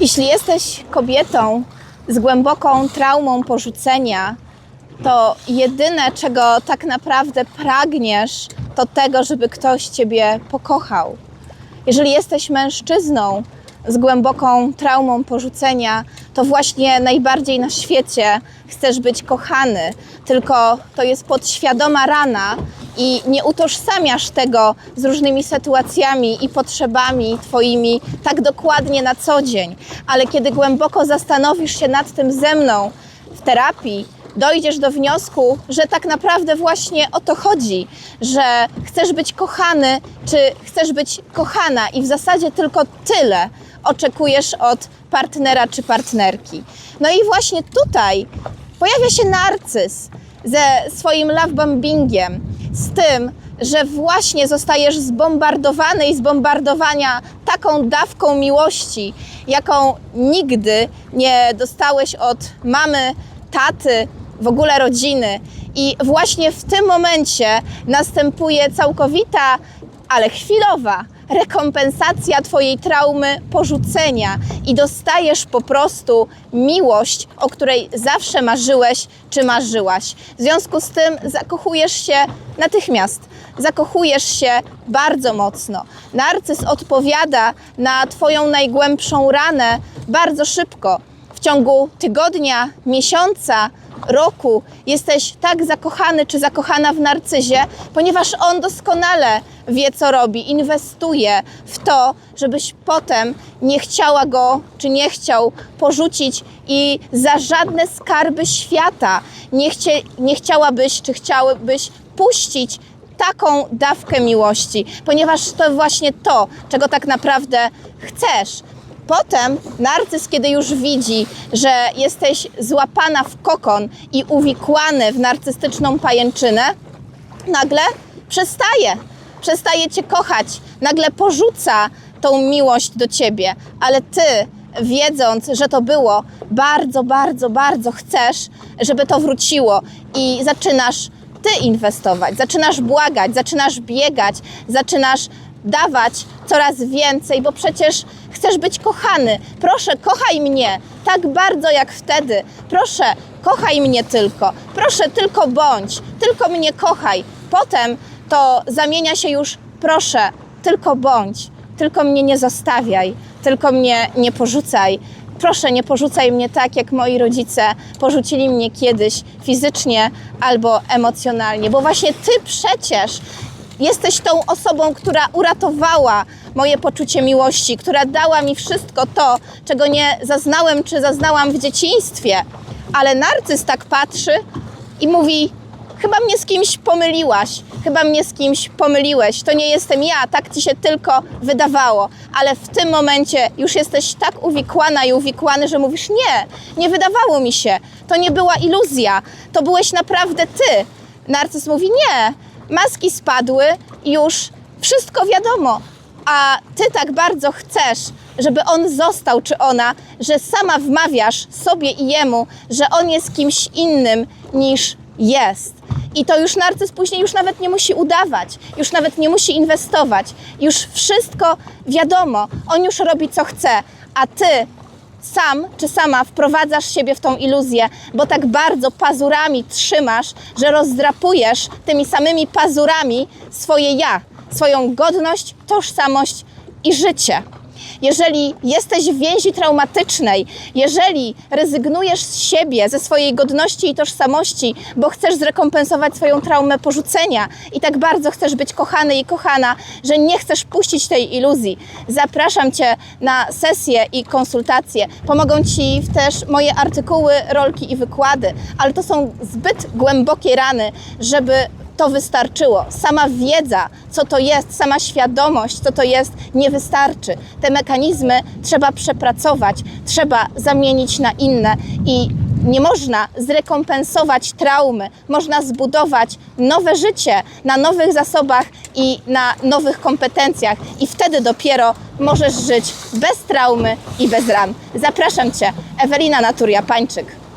Jeśli jesteś kobietą z głęboką traumą porzucenia, to jedyne, czego tak naprawdę pragniesz, to tego, żeby ktoś ciebie pokochał. Jeżeli jesteś mężczyzną z głęboką traumą porzucenia, to właśnie najbardziej na świecie chcesz być kochany, tylko to jest podświadoma rana i nie utożsamiasz tego z różnymi sytuacjami i potrzebami Twoimi tak dokładnie na co dzień. Ale kiedy głęboko zastanowisz się nad tym ze mną w terapii, dojdziesz do wniosku, że tak naprawdę właśnie o to chodzi, że chcesz być kochany, czy chcesz być kochana i w zasadzie tylko tyle oczekujesz od partnera czy partnerki. No i właśnie tutaj pojawia się narcyz ze swoim love bombingiem, z tym, że właśnie zostajesz zbombardowany i zbombardowania taką dawką miłości, jaką nigdy nie dostałeś od mamy, taty, w ogóle rodziny. I właśnie w tym momencie następuje całkowita, ale chwilowa rekompensacja Twojej traumy porzucenia i dostajesz po prostu miłość, o której zawsze marzyłeś czy marzyłaś. W związku z tym zakochujesz się natychmiast, zakochujesz się bardzo mocno. Narcyz odpowiada na Twoją najgłębszą ranę bardzo szybko. W ciągu tygodnia, miesiąca, roku jesteś tak zakochany czy zakochana w narcyzie, ponieważ on doskonale wie, co robi, inwestuje w to, żebyś potem nie chciała go czy nie chciał porzucić i za żadne skarby świata nie, chcie, nie chciałabyś czy chciałabyś puścić taką dawkę miłości, ponieważ to właśnie to, czego tak naprawdę chcesz. Potem narcyz, kiedy już widzi, że jesteś złapana w kokon i uwikłany w narcystyczną pajęczynę, nagle przestaje. Przestaje cię kochać, nagle porzuca tą miłość do ciebie, ale ty, wiedząc, że to było, bardzo, bardzo, bardzo chcesz, żeby to wróciło. I zaczynasz ty inwestować, zaczynasz błagać, zaczynasz biegać, zaczynasz dawać coraz więcej, bo przecież chcesz być kochany. Proszę, kochaj mnie tak bardzo jak wtedy. Proszę, kochaj mnie tylko. Proszę, tylko bądź, tylko mnie kochaj. Potem to zamienia się już, proszę, tylko bądź, tylko mnie nie zostawiaj, tylko mnie nie porzucaj. Proszę, nie porzucaj mnie tak, jak moi rodzice porzucili mnie kiedyś fizycznie albo emocjonalnie, bo właśnie ty przecież jesteś tą osobą, która uratowała moje poczucie miłości, która dała mi wszystko to, czego nie zaznałem czy zaznałam w dzieciństwie. Ale narcyz tak patrzy i mówi: Chyba mnie z kimś pomyliłaś, chyba mnie z kimś pomyliłeś. To nie jestem ja, tak ci się tylko wydawało. Ale w tym momencie już jesteś tak uwikłana i uwikłany, że mówisz: Nie, nie wydawało mi się. To nie była iluzja, to byłeś naprawdę ty. Narcyz mówi: Nie, maski spadły, już wszystko wiadomo. A ty tak bardzo chcesz, żeby on został czy ona, że sama wmawiasz sobie i jemu, że on jest kimś innym niż jest. I to już narcyz później już nawet nie musi udawać, już nawet nie musi inwestować. Już wszystko wiadomo, on już robi co chce, a ty sam czy sama wprowadzasz siebie w tą iluzję, bo tak bardzo pazurami trzymasz, że rozdrapujesz tymi samymi pazurami swoje ja, swoją godność, tożsamość i życie. Jeżeli jesteś w więzi traumatycznej, jeżeli rezygnujesz z siebie, ze swojej godności i tożsamości, bo chcesz zrekompensować swoją traumę porzucenia i tak bardzo chcesz być kochany i kochana, że nie chcesz puścić tej iluzji, zapraszam Cię na sesje i konsultacje. Pomogą Ci też moje artykuły, rolki i wykłady, ale to są zbyt głębokie rany, żeby to wystarczyło. Sama wiedza, co to jest, sama świadomość, co to jest, nie wystarczy. Te mechanizmy trzeba przepracować, trzeba zamienić na inne i nie można zrekompensować traumy, można zbudować nowe życie na nowych zasobach i na nowych kompetencjach, i wtedy dopiero możesz żyć bez traumy i bez ran. Zapraszam Cię, Ewelina Naturia Pańczyk.